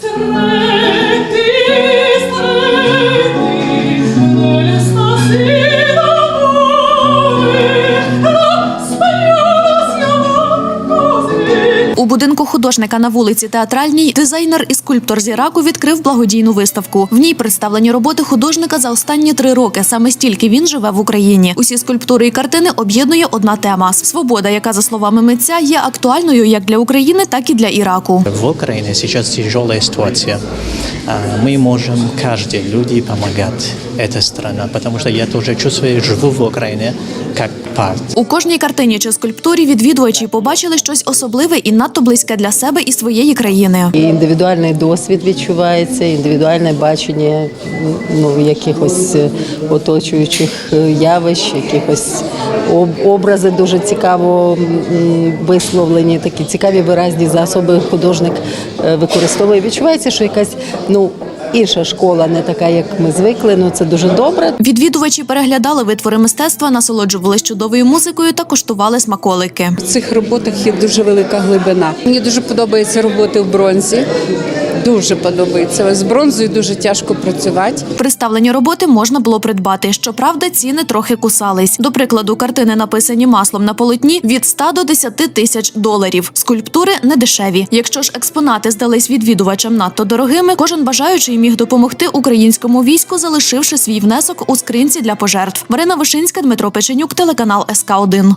Strength. У будинку художника на вулиці Театральній дизайнер і скульптор з Іраку відкрив благодійну виставку. В ній представлені роботи художника за останні три роки. Саме стільки він живе в Україні. Усі скульптури і картини об'єднує одна тема: свобода, яка за словами митця є актуальною як для України, так і для Іраку. В Украине сейчас тяжелая ситуация. А, Мы можем каждый люди помогать эта страна, потому что я тоже чувствую, живу в Украине как парт. У кожній картині чи скульптурі відвідувачі побачили щось особливе і надто близьке для себе і своєї країни. І індивідуальний досвід відчувається, індивідуальне бачення ну, якихось е, оточуючих е, явищ, якихось об- образи дуже цікаво висловлені, такі цікаві виразні засоби художник е, використовує. Відчувається, що якась ну, інша школа, не така, як ми звикли. Ну це дуже добре. Відвідувачі переглядали витвори мистецтва, насолоджувались чудовою музикою та коштували смаколики. В цих роботах є дуже велика глибина. Мені дуже подобаються роботи в бронзі. Дуже подобається. З бронзою дуже тяжко працювати. Представлені роботи можна було придбати. Щоправда, ціни трохи кусались. До прикладу, картини написані маслом на полотні від 100 до 10 тисяч доларів. Скульптури не дешеві. Якщо ж експонати здались відвідувачам надто дорогими, кожен бажаючий міг допомогти українському війську, залишивши свій внесок у скринці для пожертв. Марина Вишинська, Дмитро Печенюк, телеканал СК 1